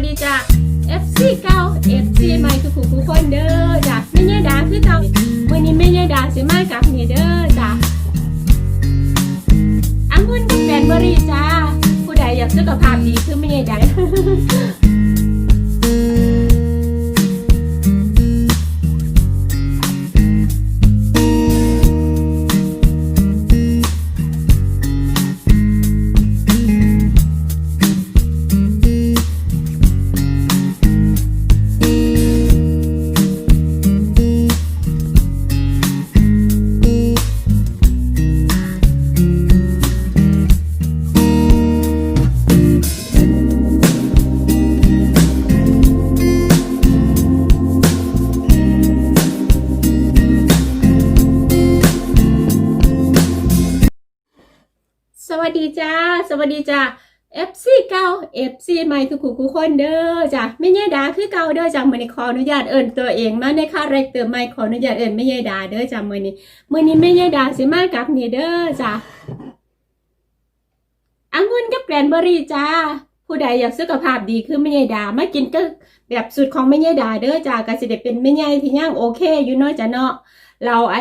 วัสดีจ้ะ FC เก่า FC ใหม่คือผู้ผู้คนเด้อจ้ะไม่ใช่ดาคือเก่าวันนี้ไม่ใช่ดาสิมากับนี่เด้อจ้ะอังุ่นกับแบนเบอรี่จ้า ผู้ใดอยากสุขภาพดีคือไม่ใช่ดา สวัสดีจ้า FC เก่า FC ใหม่ทุกคู่ทุกคนเด้อจ้ะไม่ใช่ดาคือเก่าเด้อจ้ะมื้อนี้ขออนุญาตเอิ้นตัวเองมาในค่าแรคเตอร์ใหม่ขออนุญาตเอิ้นไม่ใช่ดาเด้อจ้ะมื้อนี้มื้อนี้ไม่ใช่ดาสิมากับนี่เด้อจ้ะองุ่นกับแกรนเบอรี่จ้าผู้ใดอยากสุขภาพดีคือไม่ใช่ดามากินก็แบบสูตรของไม่ใช่ดาเด้อจ้ะก็สิได้เป็นไม่ใช่ที่ย่างโอเคอยู่เนาะจ้ะเนาะเราไอ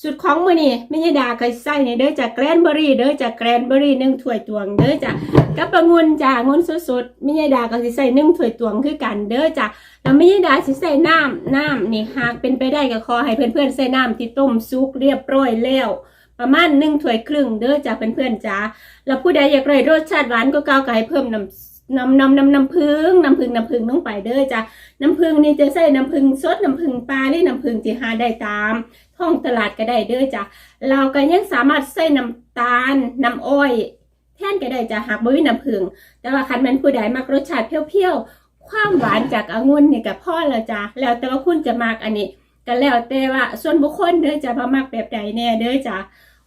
สุดของมือนี่ไม่ใช่ดาเคยใส่เนี่ยเด้อจากแกรนเบอรี่เด้อจากแกรนเบอรี่นึ่งถ้วยตวงเด้อจ้ะกับปงุนจ้างุนสดๆไม่ใช่ดาก็สิใส่นึ่งถ้วยตวงคือกันเด้อจ้ะแล้วไม่ใช่ดาสิใส่น้ำน้ำนี่หากเป็นไปได้ก็ขอให้เพื่อนๆใส่น้ำที่ต้มซุกเรียบร้อยแล้วประมาณหนึ่งถ้วยครึ่งเด้อจ้ะเพื่อนๆจ้าแล้วผู้ใดอยากได้รสชาติหวานก็ก้าวไก่เพิ่มน้ำน้ำน้ำน้ำน้ำผึ้งน้ำผึ้งน้ำผึ้งลงไปเด้อจ้ะน้ำผึ้งนี่จะใส่น้ำผึ้งสดน้ำผึ้งปลาหรือน้ำผึ้งที่หาได้ตาม ท้องตลาดก็ได้เด้อจ้ะเราก็ยังสามารถใส่น้ำตาลน้ำอ้อยแท่นก็ได้จ้ะหากบ่มีน้ำผึ้งแต่ว่าคันมันผู้ใดมักรสชาติเปรี้ยวๆ ความหวานจากองุ่นนี่กับพ่อแล้วจ้ะแล้วแต่ว่าคุณจะมักอันนี้ก็แล้วแต่ว่าส่วนบุคคลเด้อจ้ะว่ามักแบบใดแน่เด้อจ้ะ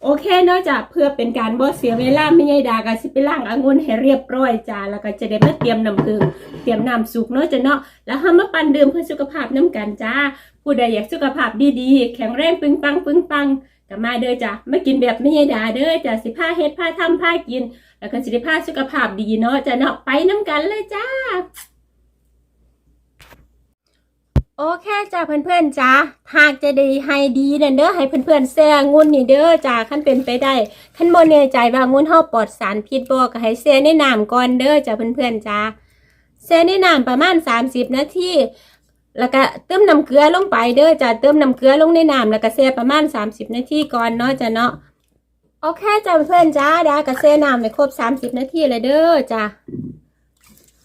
โอเคเนาะจ้ะเพื่อเป็นการบ่เสียเวลาไม่ใช่ดาก็สิไปล้างองุ่นให้เรียบร้อยจ้ะแล้วก็จะได้มาเตรียมน้ำผึ้งเตรียมน้ำสุกเนาะจ้ะเนาะแล้วเฮามาปั่นดื่มเพื่อสุขภาพน้ำกันจ้าผู้ใดอยากสุขภาพดีๆ แข็งแรงปึงปังปึงปังก็มาเด้อจ้ะมากินแบบไม่ใช่ดาเด้อจ้ะสิผ้าเฮ็ดผ้าทำผ้ากิน แล้วก็สิได้ผ้าสุขภาพดีเนาะจ้ะเนาะไปน้ำกันเลยจ้า โอเคจ้าเพื่อนๆจ้าหากจะดีให้ดีเด้อให้เพื่อนๆแซ่งุ่นนี่เด้อจ้าขั้นเป็นไปได้ขั้นโมเนใจว่างุ่นเฮาปลอดสารพิษบ่ก็ให้แซ่ในน้ำก่อนเด้อจ้าเพื่อนๆจ้าแซ่ในน้ำประมาณ 30 นาทีแล้วก็เติมน้ำเกลือลงไปเด้อจ้ะเติมน้ำเกลือลงในน้ำแล้วก็แช่ประมาณ 30 นาทีก่อนเนาะจ้ะเนาะโอเคจ้ะเพื่อนๆจ้าดาก็แช่น้ำไปครบ 30 นาทีเลยเด้อจ้ะ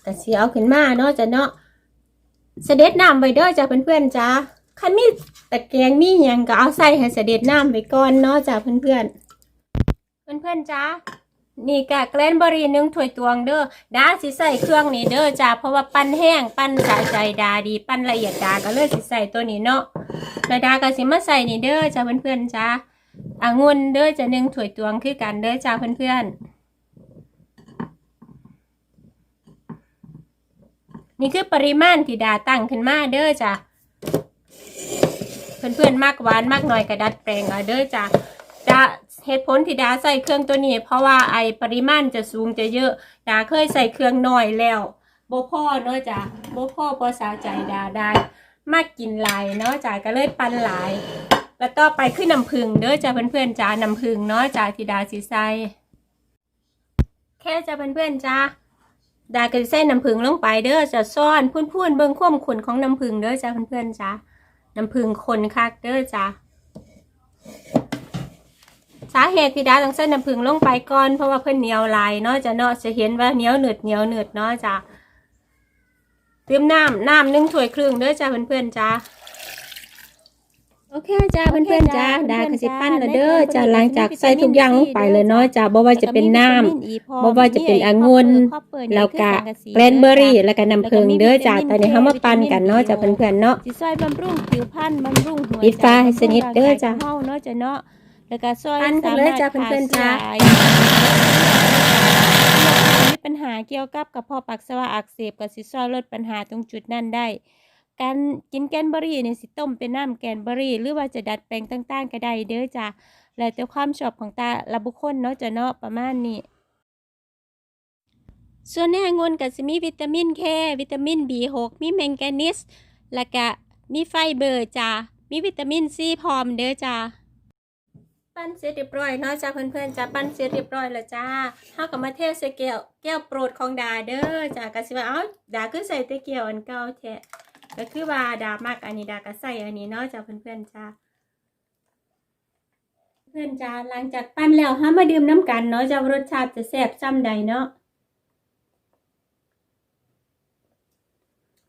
ก็สิเอาขึ้นมาเนาะจ้ะเนาะ เสด็จน้ำไว้เด้อจ้ะเพื่อนๆจ้าคันมีตะแกรงมีหยังก็เอาใส่ให้เสด็จน้ำไว้ก่อนเนาะจ้ะเพื่อนๆเพื่อนๆจ้านี่กะแกลนบรีนึ่งถ้วยตวงเด้อดาสิใส่เครื่องนี้เด้อจ้าเพราะว่าปั้นแห้งปั้นสะใจดาดีปั้นละเอียดดาก็เลยสิใส่ตัวนี้เนาะแล้วดาก็สิมาใส่นี่เด้อจ้าเพื่อนๆจ้าอ่างุ่นเด้อจะนึ่งถ้วยตวงคือกันเด้อจ้าเพื่อนๆ นี่คือปริมาณที่ดาตั้งขึ้นมาเด้อจ้าเพื่อนๆมากหวานมากน่อยก็ดัดแปลงเอาเด้อจ้าจะเหตุผลที่ดาใส่เครื่องตัวนี้ เพราะว่าไอปริมาณจะสูงจะเยอะดาเคยใส่เครื่องน้อยแล้วโบพ่อเนาะจ้ะโบพ่อพอสาใจดาได้มากกินหลายเนาะจ้ะก็เลยปันหลาย แล้วต่อไปขึ้นน้ำผึ้งเด้อจ้ะเพื่อนๆจ้าน้ำผึ้งเนาะจ้ะที่ดาสิใส่แค่จ้ะเพื่อนๆจ้า ดาก็สิใส่น้ำผึ้งลงไปเด้อจะซ่อนพุ่นๆเบิ่งความขุ่นของน้ำผึ้งเด้อจ้าเพื่อนๆจ้าน้ำผึ้งคนคักเด้อจ้าสาเหตุที่ดาต้องใส่น้ำผึ้งลงไปก่อนเพราะว่าเพื่อนเหนียวลายเนาะจะเนาะจะเห็นว่าเหนียวหนืดเหนียวหนืดเนาะจ้าเติมน้ำน้ำหนึ่งถ้วยครึ่งเด้อจ้าเพื่อนๆจ้า โอเคจ้าเพื่อนๆจ้าดากสิปั้นแล้วเด้อจ้าหลังจากใส่ทุกอย่างลงไปเลยเนาะจ้าบ่ว่าจะเป็นน้ำบ่ว่าจะเป็นองุ่นแล้วก็แกรนเบอรี่ แล้วก็น้ำผึ้งเด้อจ้าตอนนี้เฮามาปั้นกันเนาะจ้าเพื่อนๆเนาะสิซอยบำรุงผิวพรรณบำรุงหัวใจปิดฟ้าให้สนิทเด้อจ้ะเฮาเนาะจ้ะเนาะแล้วก็ซอยปั้นกันเลยจ้ะสามารถเพื่อนๆจ้ะขยมีปัญหาเกี่ยวกับกระเพาะปัสสาวะอักเสบก็สิซอยลดปัญหาตรงจุดนั้นได้ การกินแกนเบอรี่เนี่ยสิต้มเป็นน้ำแกนเบอรี่ หรือว่าจะดัดแปลงต่างๆก็ได้เด้อจ้ะแล้วแต่ความชอบของต่ละบุคคลเนาะจะเนาะประมาณนี้ส่วนในองุ่นก็สิมีวิตามินเควิตามิน B6 มีแมงกานีสแล้วก็มีไฟเบอร์จ้ามีวิตามินซีพร้อมเด้อจ้าปั้นเสร็จเรียบร้อยเนาะจ้าเพื่อนๆจ้าปั้นเสร็จเรียบร้อยแล้วจ้าเฮาก็มาเทใส่แก้วแก้วโปรดของดาเด้อจ้าก็สิว่าเอ้าดาคือใส่แต่แก้วอันเก่าแท้ ก็คือว่าดามักอันนี้ดาก็ใส่อันนี้เนาะจ้าเพื่อนๆจ้าเพื่อนจ้าหลังจากปั้นแล้วฮามาดื่มน้ำกันเนาะจ้ารสชาติจะแซ่บซ้ำใดเนาะ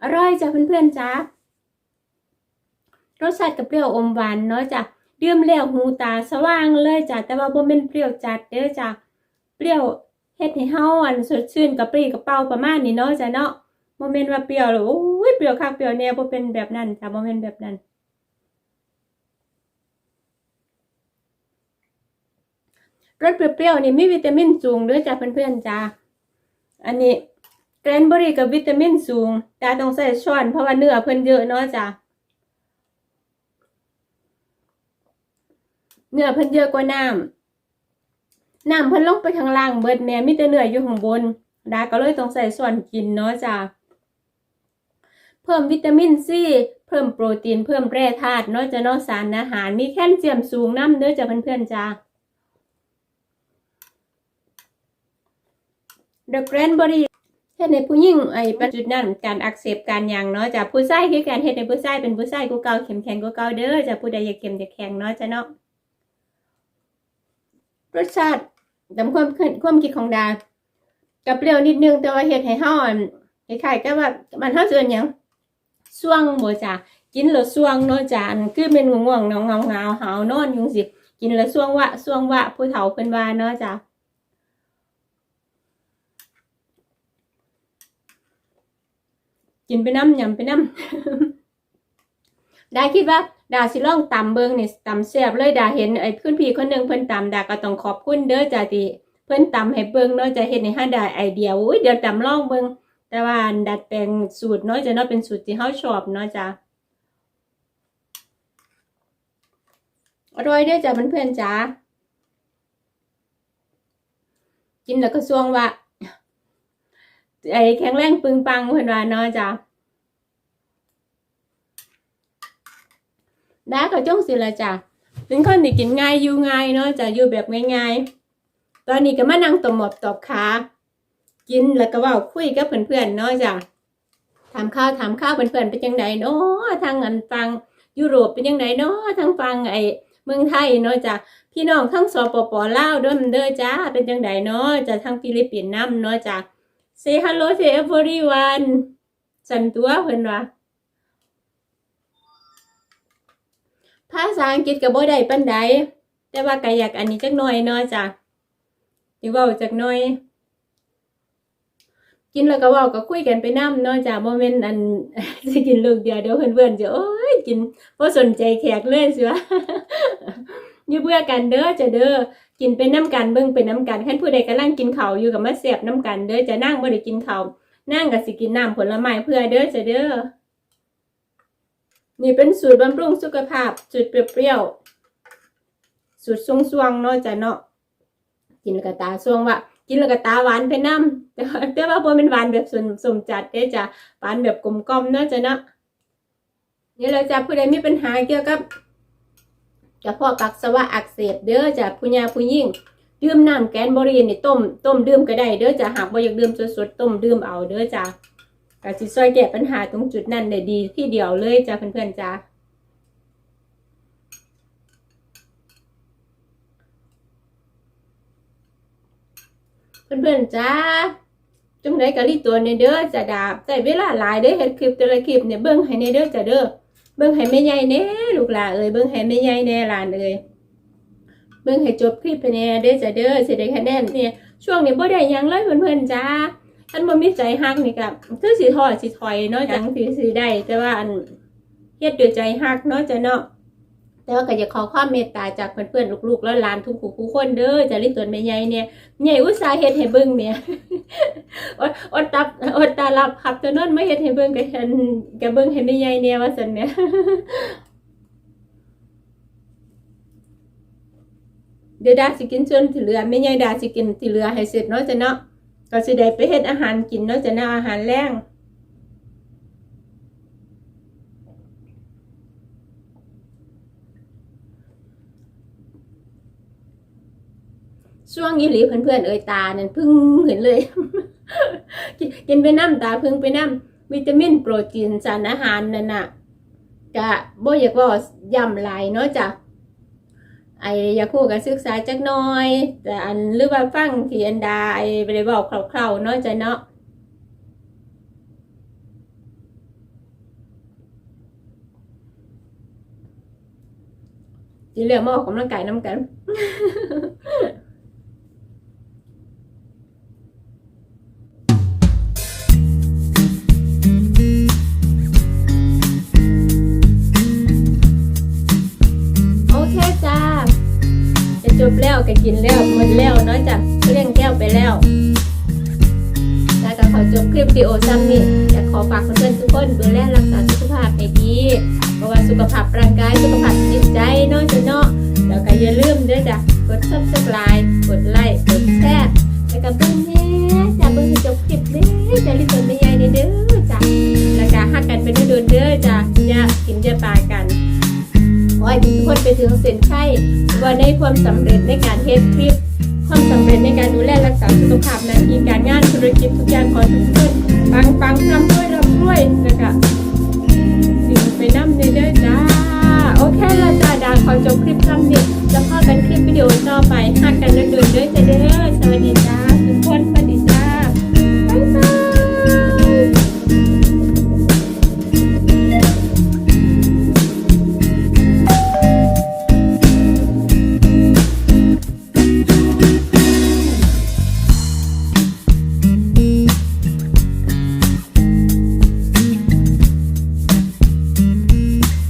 อร่อยจ้าเพื่อนๆจ้ารสชาติกับเปรี้ยวอมหวานเนาะจ้าดื่มแล้วหูตาสว่างเลยจ้ะแต่ว่าบ่แม่นเปรี้ยวจัดเด้อจ้ะเปรี้ยวเฮ็ดให้เฮาอันสดชื่นกระปรี้กระเป๋าประมาณนี้เนาะจ้ะเนาะบ่แม่นว่าเปรี้ยวแล้วโอ้ยเป รี้ยวคักเปรี้ยวแน่บ่เป็นแบบนั้นจ้ะบ่แม่นแบบนั้น รสเปรี้ยวๆนี่มีวิตามินสูงเด้อจ้ะเพื่อนๆจ้ะอันนี้แกรนเบอรี่กับวิตามินสูงแต่ต้องใส่ช้อนเพราะว่าเนื้อเพิ่นเยอะเนาะจ้ะเนื้อเพิ่นเยอะกว่าน้ำน้ำเพิ่นลงไปข้างล่างเบิดแม่มีแต่เนื้ออยู่ข้างบนดาก็เลยต้องใส่ส่วนกินเนาะจ้ะ เพิ่มวิตามินซีเพิ่มโปรตีนเพิ่มแร่ธาตุนาะจะเนาะสารอาหาร มีแคลเซียมสูงน้ำเด้อจ้ะเพื่อนๆจ้ะ The Cranberry เฮ็ดในผู้หญิงไอ้ปัจจุดนั้นการอักเสบการยังเนาะจ้ะผู้ชายคือการเฮ็ดในผู้ชายเป็นผู้ชายกูเกาเข้มแข็งกูเกาเด้อจ้ะผู้ใดอยากเข้มอยากแข็งเนาะจ้ะเนาะรสชาติตามความคิดความคิดของดากับเปรี้ยวนิดนึงแต่ว่าเฮ็ดให้เฮาอันคล้ายๆกับว่ามันเฮาสิเอิ้นหยัง ส่วงบ่จ้ะกินแล้วส่วงเนาะจ้ะอันคือเป็นง่วงๆเงาเงาเงาหาวนอนอยู่สิกินแล้วส่วงวะส่วงวะผู้เฒ่าเพิ่นว่าเนาะจ้ะกินไปน้ำยำไปน้ำไดาคิดว่าดาสิลองตำเบิงนี่ตำแซ่บเลยดาเห็นไอ้เพื่อนพี่คนหนึ่งเพิ่นตำดาก็ต้องขอบคุณเด้อจ้าที่เพิ่นตำให้เบิงเนาะจะเฮ็ดในห้าด้ไอเดียอุ้ยเดี๋ยวตำลองเบิง แต่ว่าดัดแปลงสูตรเนาะจะเนาะเป็นสูตรที่เฮาชอบเนาะจ้าอร่อยเด้จ้าเพื่อนๆจ้ากินแล้วก็สวงว่าไอ้แข็งแรงปึงปังเพิ่อนว่าเนาะจ้าดาก็จ้องสิละจ้ะเป็นคนที่กินง่ายอยู่ง่ายเนาะจะอยู่แบบง่ายๆ ตอนนี้ก็มานั่งตบหมอบตบขา กินแล้วก็ว่าคุยกับเพื่อนๆเนาะจ้ะถามข้าวถามข้าวเพื่อนๆเป็นยังไงเนาะทางอันฟังยุโรปเป็นยังไงเนาะทางฟังไอ้เมืองไทยเนาะจ้ะพี่น้องทั้งสปปลาวด้วยเด้อจ้าเป็นยังไงเนาะจ้ะทางฟิลิปปินส์นํเนาะจ้ะ say hello to everyone สันตัวเพิ่อนว่าภาษาอังกฤษก็บ่ได้ปานใดแต่ว่าก็อยากอันนี้จักหน่อยเนาะจ้ะสิเว้าจักหน่อย กินแล้วก็ว้าก็คุยกันไปนํเนาะจ้ะบ่แม่นอันสิกินลูกเดียวเดี๋ยวเพื่อนๆจะโอ้ยกินบ่สนใจแขกเลยสิวะอย่เบื่อกันเด้อจะเด้อกินเป็นน้ำกันเบิ่งเป็นน้ำกันคันผู้ใดกำลังกินข้าอยู่ก็มาแซ่บน้ำกันเด้อจะนั่งบ่ได้กินข้านั่งก็สิกินน้ำผลไม้เพื่อเด้อจะเด้อนี่เป็นสูตรบำรุงสุขภาพสูตรเปรี้ยวๆสูตรสวงๆเนาะจ้ะเนาะกินแล้วก็ตาสวงว่า กินแล้วก็ตาหวานไปน้ำแต่ว่าแต่ว่าบ่เป็นหวานแบบสมสมจัดเด้จ้ะหวานแบบกลมกล่อมเนาะจ้ะเนาะนี่เราจะผู้ใดมีปัญหาเกี่ยวกับกระเพาะปัสสาวะอักเสบเด้อจ้ะผู้ยาผู้ยิ่งดื่มน้ำแกนบอรีนี่ต้มต้มดื่มก็ได้เด้อจ้ะหากบ่อยากดื่มสดๆต้มดื่มเอาเด้อจ้ะก็สิช่วยแก้ปัญหาตรงจุดนั้นได้ดีที่เดียวเลยจ้ะเพื่อนๆจ้ะ เพื่อนๆจ้าจังไดก็รีตัวในเด้อจะดาบแต่เวลาหลายเด้อเฮ็ดคลิปแต่ละคลิปเนี่ยเบิ่งให้ในเด้อจะเด้อเบิ่งให้แม่ใหญ่แน่ลูกหลานเอ้ยเบิ่งให้แม่ใหญ่แน่หลานเอ้ยเบิ่งให้จบคลิปไปแน่เด้อจะเด้อสิได้คะแนนเนี่ยช่วงนี้บ่ได้ยังเลยเพื่อนๆจ้าอันบ่มีใจฮักนี่กับคือสิถอยสิถอยเนาะจังสิสิได้ แต่ว่าอันเฮ็ดด้วยใจฮักเนาะจ้ะเนาะ แต่ว่าก็อยากขอความเมตตาจากเพื่อนๆลูกๆแล้วหลานทุกผู้ผู้คนเด้อจะรีบตัวแม่ใหญ่เนี่ยใหญ่อุตสาห์เฮ็ดให้เบิ่งเนี่ยอดอดตับอดตาลับขับตัวนั้นไม่เฮ็ดให้เบิ่งก็ฉันก็เบิ่งให้แม่ใหญ่เนี่ยว่าซั่นเนี่ยเดี๋ยวดาสิกินส่วนที่เหลือแม่ใหญ่ดาสิกินที่เหลือให้เสร็จเนาะจ้ะเนาะก็สิได้ไปเฮ็ดอาหารกินเนาะจ้ะเนาะอาหารแรง ช่วงนี้หลีเพื่อนๆเอ่ยตานั่นเพิ่งเห็นเลย กินไปน้ำตาเพิ่งไปน้ำวิตามินโปรตีนสารอาหารนั่นน่ะกะบ่อยากว่าย่ำหลายเนาะจ้ะไออยากคู่กับศึกษาจักน่อย แต่อันหรือว่าฟังที่อันดาไอไปได้บอกคร่าวๆเนาะจ้ะเนาะจีเหลือมาออกกำลังกายน้ำกัน แก้วไปแล้วแล้วก็ขอจบคลิปวิดีโอซ้ำนี่อยากขอฝากเพื่อนๆทุกคนดูแลรักษาสุขภาพให้ดีเพราะว่าสุขภาพร่างกายสุขภาพจิตใจเนาะจ้ะเนาะแล้วก็อย่าลืมด้อจ้ะกด subscribe กดไลค์กดแชร์แล้วก็เบิ่งแหน่จ้ะเบิ่งให้จบคลิปเด้อจ้ะรีบเบิ่งไม่ใหญ่เด้อจ้ะแล้วก็ฮักกันไปเด้อเด้อจ้ะอย่ากินอย่าปากันขอให้ทุกคนไปถึงเส้นชัยว่าได้ความสำเร็จในการเฮ็ดคลิป ความสำเร็จในการดูแลรักษาสุขภาพหนาทีการงานธุรกิจทุกอย่างขอทุกคนปังปังทำด้วยรับด้วยแล้วก็สิ่งไปน้ำเด้อจ้าโอเคแล้วจ้าดาขอจบคลิปทำนี้จะพอกันคลิปวิดีโอต่อไปหักกันเดินๆเด้อจ้าเด้อสวัสดีจ้าทุกคน